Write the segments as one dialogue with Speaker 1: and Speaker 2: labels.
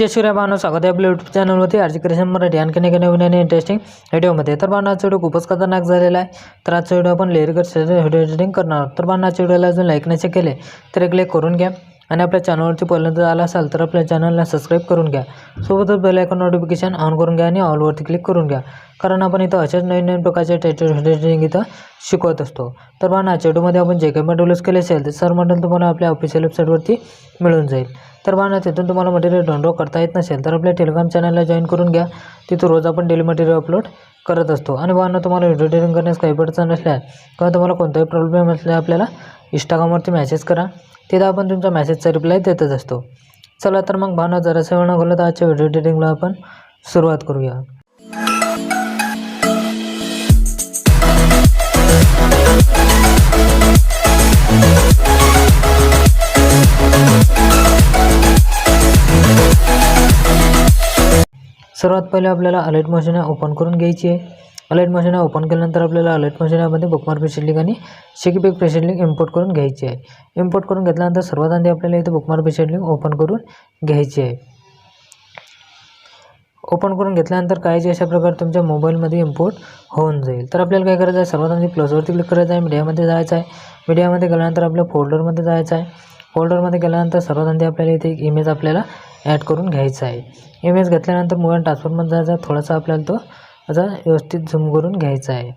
Speaker 1: जय श्री भावना स्वागत आहे आपल्या यूट्यूब चॅनलवरती आरजी क्रिशन मराठी आणखीन एका नवीन आणि इंटरेस्टिंग व्हिडिओमध्ये तर बाण आजचा व्हिडिओ खूपच खतरनाक झालेला आहे. तर आजचा व्हिडिओ आपण लेअर व्हिडिओ एडिटिंग करणार आहोत. तर बाण आजच्या व्हिडिओला अजून लाईक नाही केले. तर एक लाईक करून घ्या. आणि आपल्या चॅनलवरती पहिल्यांदा आला असाल तर आपल्या चॅनलला सबस्क्राईब करून घ्या. सोबतच बेल आयकॉन नोटिफिकेशन ऑन करून घ्या आणि ऑलवरती क्लिक करून घ्या. कारण आपण इथं अशाच नवीन नवीन प्रकारचे टेटिंग इथं शिकवत असतो. तर भावना आजच्या आपण जे काही मटेरियल्स केले असेल ते सर मटेरियल तुम्हाला आपल्या ऑफिशियल वेबसाईटवरती मिळून जाईल. तर भावना तिथून तुम्हाला मटेरियल डाउनलोड करता येत नसेल तर आपल्या टेलिग्राम चॅनलला जॉईन करून घ्या. तिथं रोज आपण डेली मटेरियल अपलोड करत असतो. आणि भावना तुम्हाला व्हिडिओ एडिटिंग करण्यास काही अडचण नसल्या किंवा तुम्हाला कोणताही प्रॉब्लेम असल्या आपल्याला इंस्टाग्रामवरती मॅसेज करा. तिथं आपण तुमच्या मॅसेजचा रिप्लाय देतच असतो. चला तर मग भावना जरासं वेळ न घालवता आजच्या व्हिडिओ एडिटिंगला आपण सुरुवात करूया. सर्वात पहिले आपल्याला अलर्ट मशीन ओपन करून घ्यायची आहे. अलर्ट मशीन ओपन केल्यानंतर आपल्याला अलर्ट मशीनामध्ये बुकमार प्रेशर लिंक आणि शेकीपेक प्रेशर लिंक इम्पोर्ट करून घ्यायची आहे. इम्पोर्ट करून घेतल्यानंतर सर्वात आधी आपल्याला इथे बुकमार प्रेशर लिंक ओपन करून घ्यायची आहे. ओपन करून घेतल्यानंतर काय जे अशा प्रकारे तुमच्या मोबाईलमध्ये इम्पोर्ट होऊन जाईल. तर आपल्याला काय करायचं आहे? सर्वात आधी प्लसवरती क्लिक करायचं आहे. मीडियामध्ये जायचं आहे. मीडियामध्ये गेल्यानंतर आपल्या फोल्डरमध्ये जायचं आहे. फोल्डरमध्ये गेल्यानंतर सर्वात आधी आपल्याला इथे एक इमेज आपल्याला ॲड करून घ्यायचा आहे. इमेज घेतल्यानंतर मोबाईल ट्रान्सफरमध्ये जायचा थोडासा आपल्याला तो असा व्यवस्थित झूम करून घ्यायचा आहे.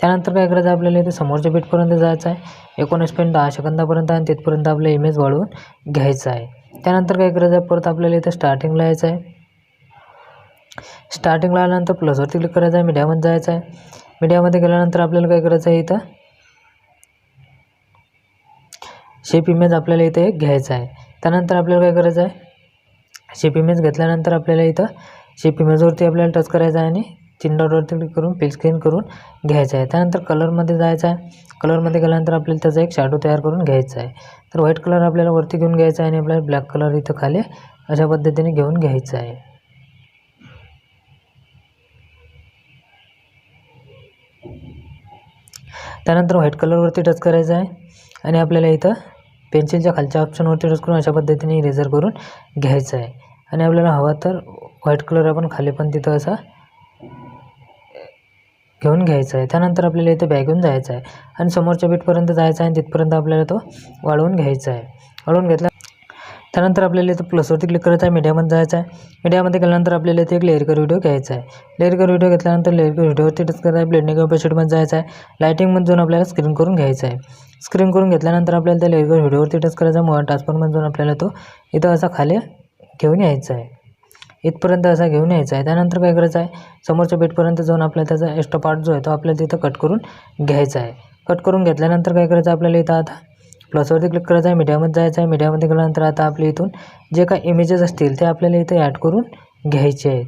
Speaker 1: त्यानंतर काय करायचं आहे? आपल्याला इथे समोरच्या बीटपर्यंत जायचं आहे. एकोणीस पॉईंट दहा सेकंदापर्यंत आणि तिथपर्यंत आपलं इमेज वाढवून घ्यायचं आहे. त्यानंतर काय करायचं आहे? परत आपल्याला इथे स्टार्टिंगला यायचं आहे. स्टार्टिंगला आल्यानंतर प्लसवरती क्लिक करायचं आहे. मीडियामध्ये जायचं आहे. मीडियामध्ये गेल्यानंतर आपल्याला काय करायचं आहे इथं? शेप इमेज आपल्याला इथे एक घ्यायचा आहे. त्यानंतर आपल्याला काय करायचं आहे? शेप इमेज घेतल्यानंतर आपल्याला इथं शेप इमेजवरती आपल्याला टच करायचं आहे आणि तीन डॉटवरती क्लिक करून फिल स्क्रीन करून घ्यायचं आहे. त्यानंतर कलरमध्ये जायचं आहे. कलरमध्ये गेल्यानंतर आपल्याला त्याचा एक शॅडो तयार करून घ्यायचा आहे. तर व्हाईट कलर आपल्याला वरती घेऊन घ्यायचा आहे आणि आपल्याला ब्लॅक कलर इथं खाली अशा पद्धतीने घेऊन घ्यायचं आहे. त्यानंतर व्हाईट कलरवरती टच करायचं आहे आणि आपल्याला इथं पेन्सिलच्या खालच्या ऑप्शनवरती टच करून अशा पद्धतीने इरेझर करून घ्यायचं आहे. आणि आपल्याला हवा तर व्हाईट कलर आपण खाली पण तिथं असा घेऊन घ्यायचा आहे. त्यानंतर आपल्याला इथे बॅगून जायचं आहे. आणि समोरच्या बीटपर्यंत जायचं आहे आणि तिथपर्यंत आपल्याला तो वाढवून घ्यायचा आहे. वाढवून घेतला त्यानंतर आपल्याला इथं प्लसवरती क्लिक करायचं आहे. मीडियामध्ये जायचं आहे. मीडियामध्ये गेल्यानंतर आपल्याला इथे एक लेअरकर व्हिडिओ घ्यायचा आहे. लेअरकर व्हिडिओ घेतल्यानंतर लेअरकर व्हिडिओवरती टच करायचं आहे. ब्लेंडिंग ऑपोजिटमध्ये जायचं आहे. लायटिंगमध्ये जाऊन आपल्याला स्क्रीन करून घ्यायचं आहे. स्क्रीन करून घेतल्यानंतर आपल्याला त्या लेअरकर व्हिडिओवरती टच करायचा आहे. मोबाईल ट्रान्सफरमध्ये जाऊन आपल्याला तो इथं असा खाली घेऊन यायचा आहे. इथपर्यंत असा घेऊन यायचा आहे. त्यानंतर काय करायचं आहे? समोरच्या बेटपर्यंत जाऊन आपल्याला त्याचा एक्स्ट्रा पार्ट जो आहे तो आपल्याला तिथं कट करून घ्यायचा आहे. कट करून घेतल्यानंतर काय करायचं आहे आपल्याला इथं आता? प्लसवरती क्लिक करायचं आहे मीडियामध्ये जायचं आहे. मीडियामध्ये गेल्यानंतर आता आपल्या इथून जे काही इमेजेस असतील ते आपल्याला इथे ॲड करून घ्यायचे आहेत.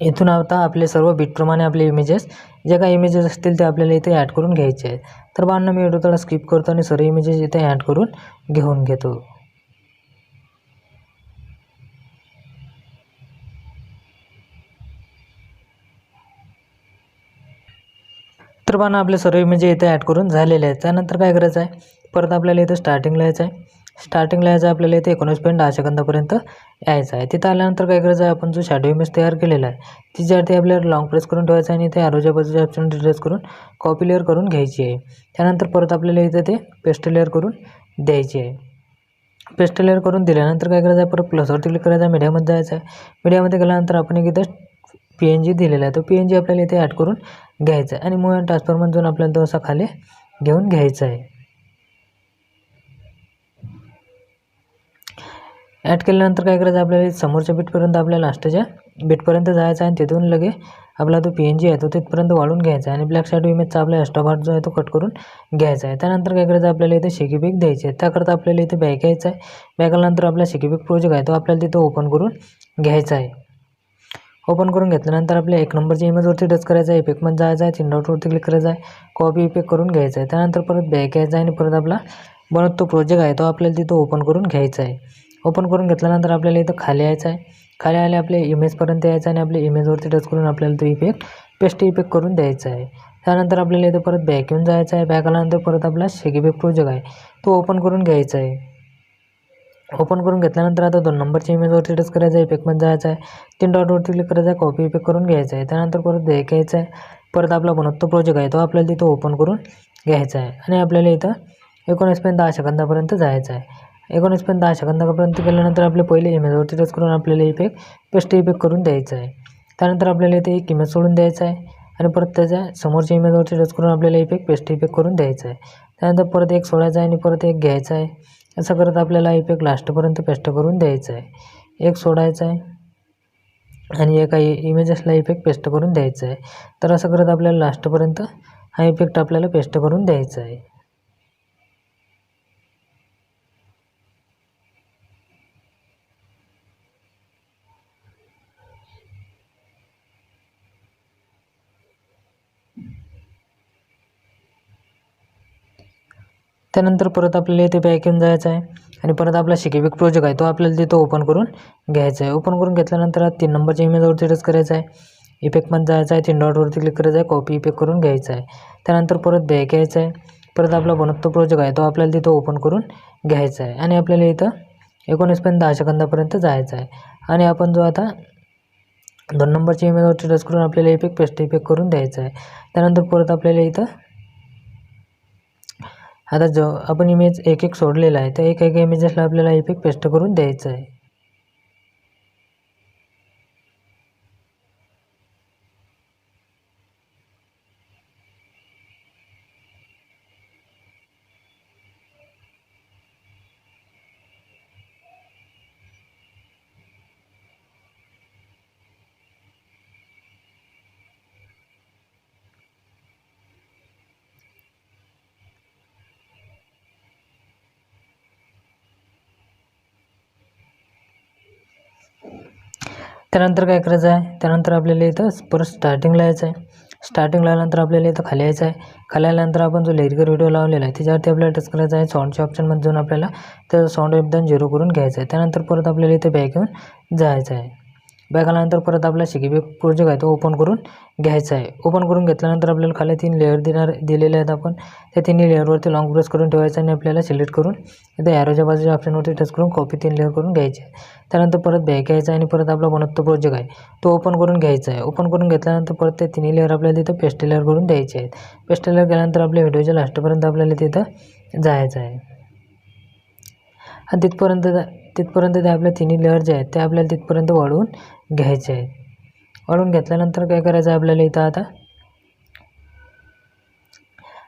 Speaker 1: इथून आता आपले सर्व बीटप्रमाणे आपले इमेजेस जे काही इमेजेस असतील ते आपल्याला इथे ॲड करून घ्यायचे आहेत. तर बांधणं मी व्हिडिओ थोडा स्किप करतो आणि सर्व इमेजेस इथे ॲड करून घेऊन घेतो. तर बाण आपले सर्व इमेजेस इथे ॲड करून झालेले आहेत. त्यानंतर काय करायचं आहे? परत आपल्याला इथं स्टार्टिंगला यायचं आहे. स्टार्टिंगला यायचं आपल्याला इथे एकोणीस पॉईंट दहा सेकंदापर्यंत यायचं आहे. तिथं आल्यानंतर काय करायचं आहे? आपण जो शॅडो इमेज तयार केलेला आहे तिच्यावरती आपल्याला लॉंग प्रेस करून ठेवायचं आहे आणि ते आरोच्या बाजूच्या ऑप्शन डिटेल्स करून कॉपी लेअर करून घ्यायची आहे. त्यानंतर परत आपल्याला इथं ते पेस्ट लेअर करून द्यायची आहे. पेस्ट लेअर करून दिल्यानंतर काय करायचं आहे? परत प्लसवरती क्लिक करायचं आहे. मीडियामध्ये जायचं आहे. मीडियामध्ये गेल्यानंतर आपण एक इथं पी एन जी दिलेला आहे. तो पी एन जी आपल्याला इथे ॲड करून घ्यायचा आहे. आणि मूव ट्रान्सफॉर्मर जाऊन आपल्याला तो असा खाली घेऊन घ्यायचा आहे. ॲड केल्यानंतर काय करायचं? आपल्याला समोरच्या बीटपर्यंत आपल्याला लास्टच्या बीटपर्यंत जायचं आहे आणि तिथून लगे आपला तो पी एन जी आहे तो तिथपर्यंत वाढून घ्यायचा आहे. आणि ब्लॅक साईड इमेजचा आपला एक्स्ट्रा जो आहे तो कट करून घ्यायचा आहे. त्यानंतर काय करायचं? आपल्याला इथे शेकीबेक द्यायची आहे. त्याकरता आपल्याला इथे बॅक घ्यायचा आहे. बॅक आल्यानंतर आपला शेकीबेक प्रोजेक्ट आहे. तो आपल्याला तिथं ओपन करून घ्यायचा आहे. ओपन करून घेतल्यानंतर आपल्या एक नंबरच्या इमेजवरती टच करायचं आहे. इफेक्टमध्ये जायचं आहे. तीन डॉटवरती क्लिक करायचं आहे. कॉपी इफेक्ट करून घ्यायचा आहे. त्यानंतर परत बॅक घ्यायचा आहे आणि परत आपला बनत तो प्रोजेक्ट आहे. तो आपल्याला तिथं ओपन करून घ्यायचा आहे. ओपन करून घेतल्यानंतर आपल्याला इथं खाली यायचं आहे. खाली आले आपल्या इमेजपर्यंत यायचं आणि आपल्या इमेजवरती टच करून आपल्याला तो इफेक्ट पेस्ट इफेक्ट करून द्यायचा आहे. त्यानंतर आपल्याला इथं परत बॅक येऊन जायचं आहे. बॅक आल्यानंतर परत आपला शेगीबेक प्रोजेक्ट आहे. तो ओपन करून घ्यायचा आहे. ओपन करून घेतल्यानंतर आता दोन नंबरच्या इमेजवरती टच करायचं आहे. इफेक्टमध्ये जायचं आहे. तीन डॉटवरती क्लिक करायचं आहे. कॉपी इफेक्ट करून घ्यायचं आहे. त्यानंतर परत बॅक यायचं आहे. परत आपला बनवतो प्रोजेक्ट आहे. तो आपल्याला तिथं ओपन करून घ्यायचा आहे. आणि आपल्याला इथं एकोणीसपर्यंत दहा सेकंदापर्यंत जायचं आहे. एकोणीसपर्यंत दहा सेकंदापर्यंत गेल्यानंतर आपले पहिले इमेजवरती टच करून आपल्याला इफेक्ट पेस्ट इफेक्ट करून द्यायचं आहे. त्यानंतर आपल्याला इथे एक इमेज सोडून द्यायचा आहे आणि परत त्याच्या समोरच्या इमेजवरती टच करून आपल्याला इफेक्ट पेस्ट इफेक्ट करून द्यायचा आहे. त्यानंतर परत एक सोडायचा आहे आणि परत एक घ्यायचा आहे. असं करत आपल्याला इफेक्ट लास्टपर्यंत पेस्ट करून द्यायचा आहे. एक सोडायचा आहे आणि एका इमेजेसला इफेक्ट पेस्ट करून द्यायचा आहे. तर असं करत आपल्याला लास्टपर्यंत हा इफेक्ट आपल्याला पेस्ट करून द्यायचा आहे. त्यानंतर परत आपल्याला इथे बॅक येऊन जायचं आहे. आणि परत आपला शिकेबिक प्रोजेक्ट आहे तो आपल्याला तिथं ओपन करून घ्यायचा आहे. ओपन करून घेतल्यानंतर तीन नंबरच्या इमेजवरती टच करायचा आहे. इफेक्टमध्ये जायचं आहे तीन डॉटवरती क्लिक करायचं आहे कॉपी इफेक्ट करून घ्यायचा आहे. त्यानंतर परत बॅक यायचं आहे. परत आपला बनवतो प्रोजेक्ट आहे तो आपल्याला तिथं ओपन करून घ्यायचा आहे. आणि आपल्याला इथं एकोणीसपर्यंत दहा सेकंदापर्यंत जायचं आहे. आणि आपण जो आता दोन नंबरच्या इमेजवरती टच करून आपल्याला इफेक्ट पेस्ट इफेक्ट करून द्यायचा आहे. त्यानंतर परत आपल्याला इथं आता जो आपण इमेज एक एक सोडलेला आहे तर एक एक इमेजेसला आपल्याला इफेक्ट पेस्ट करून द्यायचं आहे. त्यानंतर काय करायचं आहे? त्यानंतर आपल्याला इथं परत स्टार्टिंगला यायचं आहे. स्टार्टिंगला आल्यानंतर आपल्याला इथं खाली यायचं आहे. खाली आल्यानंतर आपण जो लेरिकर व्हिडिओ लावलेला आहे त्याच्यावरती आपल्याला टच करायचं आहे. साऊंडच्या ऑप्शनमध्ये जाऊन आपल्याला तर साऊंड एकदम झिरो करून घ्यायचं आहे. त्यानंतर परत आपल्याला इथे बॅक येऊन जायचं आहे. बॅक आल्यानंतर परत आपला शिकीबी प्रोजेक्ट आहे तो ओपन करून घ्यायचा आहे. ओपन करून घेतल्यानंतर आपल्याला खाली तीन लेअर देणार दिलेले आहेत आपण. त्या तिन्ही लेअरवरती लॉंग प्रेस करून ठेवायचं आणि आपल्याला सिलेक्ट करून इथं ॲरोच्या बाजूच्या ऑप्शनवरती टच करून कॉपी तीन लेअर करून घ्यायची. आहे त्यानंतर परत बॅग घ्यायचा आणि परत आपला बनवतो प्रोजेक्ट आहे. तो ओपन करून घ्यायचा आहे. ओपन करून घेतल्यानंतर परत ते तिन्ही लेअर आपल्याला तिथं पेस्ट लेअर करून द्यायचे आहेत. पेस्ट लेअर केल्यानंतर आपल्या व्हिडिओच्या लास्टपर्यंत आपल्याला तिथं जायचं आहे. आणि तिथपर्यंत तिथपर्यंत ते आपल्या तिन्ही लेअर ज्या आहेत ते आपल्याला तिथपर्यंत वाढवून घ्यायच्या आहेत. वाढवून घेतल्यानंतर काय करायचं आहे आपल्याला इथं आता?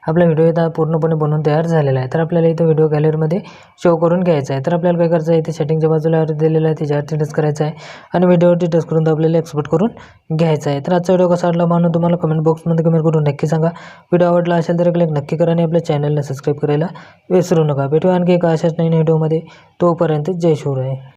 Speaker 1: आपला व्हिडिओ इथं पूर्णपणे बनवून तयार झालेला आहे. तर आपल्याला इथं व्हिडिओ गॅलरीमध्ये शो करून घ्यायचा आहे. तर आपल्याला काय करायचं आहे? इथे सेटिंगच्या बाजूला दिलेलं आहे. त्याच्यावरती टच करायचं आहे. आणि व्हिडिओवरती टच करून तो आपल्याला एक्सपोर्ट करून घ्यायचा आहे. तर आजचा व्हिडिओ कसा वाटला म्हणून तुम्हाला कमेंट बॉक्समध्ये कमेंट करून नक्की सांगा. व्हिडिओ आवडला असेल तर क्लिक नक्की करा आणि आपल्या चॅनलला सबस्क्राईब करायला विसरू नका. भेटूया आणखी एका अशाच नवीन व्हिडिओमध्ये तोपर्यंत जय शिवराय.